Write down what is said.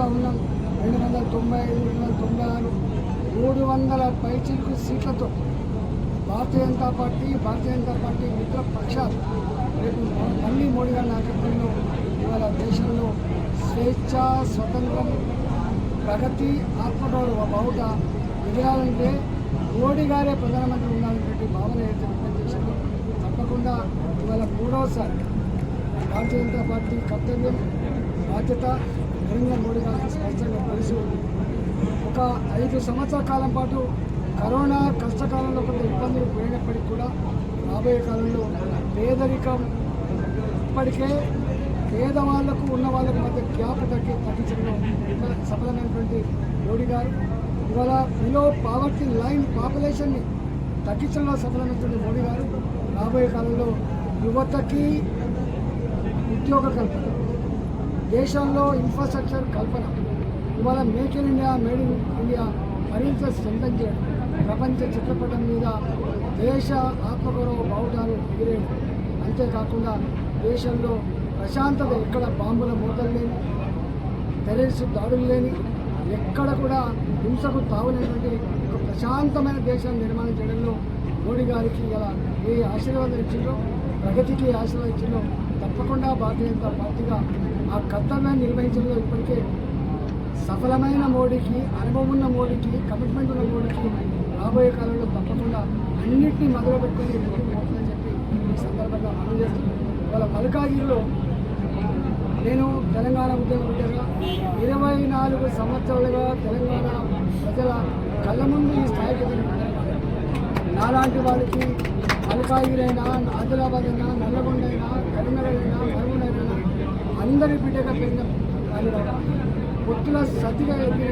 చూస్తూ ఉన్నాం రెండు వందల తొంభై ఐదు రెండు వందల తొంభై ఆరు మూడు వందల పైచిలకు సీట్లతో భారతీయ జనతా పార్టీ భారతీయ జనతా పార్టీ మిత్ర పక్షాలు రేపు మళ్ళీ మోడీ గారి నాయకత్వంలో ఇవాళ దేశంలో స్వేచ్ఛ స్వతంత్రం ప్రగతి ఆత్మగౌరవ బావుట ఎదగాలంటే మోడీ గారే ప్రధానమంత్రి ఉండాలనేటువంటి భావన ఏదైతే వ్యక్తం చేశారో తప్పకుండా ఇవాళ మూడవసారి భారతీయ జనతా పార్టీ కర్తవ్యం బాధ్యత నరేంద్ర మోడీ గారికి స్పష్టంగా తెలుసు ఒక ఐదు సంవత్సరాల కాలం పాటు కరోనా కష్టకాలంలో కొంత ఇబ్బందులు పోయినప్పటికీ కూడా రాబోయే కాలంలో పేదరికం ఇప్పటికే పేదవాళ్ళకు ఉన్న వాళ్ళకు మధ్య గ్యాప్ తగ్గి తగ్గించడంలో సఫలమైనటువంటి మోడీ గారు. ఇవాళ బిలో పావర్టీ లైన్ పాపులేషన్ని తగ్గించడంలో సఫలమైనటువంటి మోడీ గారు. రాబోయే కాలంలో యువతకి ఉద్యోగ కల్పన. దేశంలో ఇన్ఫ్రాస్ట్రక్చర్ కల్పన. ఇవాళ make in India made in India మరింత సొంతం చేయడం ప్రపంచ చిత్రపటం మీద దేశ ఆత్మగౌరవ బావుటాలు ఎగిరేయడం. అంతేకాకుండా దేశంలో ప్రశాంతత ఎక్కడ బాంబుల మూతలు లేని టెర్రరిస్ట్ దాడులు లేని ఎక్కడ కూడా హింసకు తావులేనటువంటి ఒక ప్రశాంతమైన దేశాన్ని నిర్మాణం చేయడంలో మోడీ గారికి ఇలా ఏ ఆశీర్వాదం ఇచ్చిందో ప్రగతికి ఆశీర్వాదం ఇచ్చిందో తప్పకుండా భారతీయ జనతా పార్టీగా ఆ కర్తవ్యాన్ని నిర్వహించడంలో ఇప్పటికే సఫలమైన మోడీకి అనుభవం ఉన్న మోడీకి కమిట్మెంట్ ఉన్న మోడీకి రాబోయే కాలంలో తప్పకుండా అన్నింటినీ మొదలు పెట్టుకుని ముందుకు పోతుందని చెప్పి ఈ సందర్భంగా మనం చేస్తున్నాం. వాళ్ళ మల్కాగిరిలో నేను తెలంగాణ ఉద్యమ బిడ్డగా ఇరవై నాలుగు సంవత్సరాలుగా తెలంగాణ ప్రజల కళ్ళ ముందు ఈ స్థాయికి నాలాంటి వారికి అయినా ఆదిలాబాద్ అయినా నల్లగొండ అయినా కరీంనగర్ అయినా అయినా అందరి బిడ్డగా పెరిగిన పొత్తుల సతిగా ఎదిగిన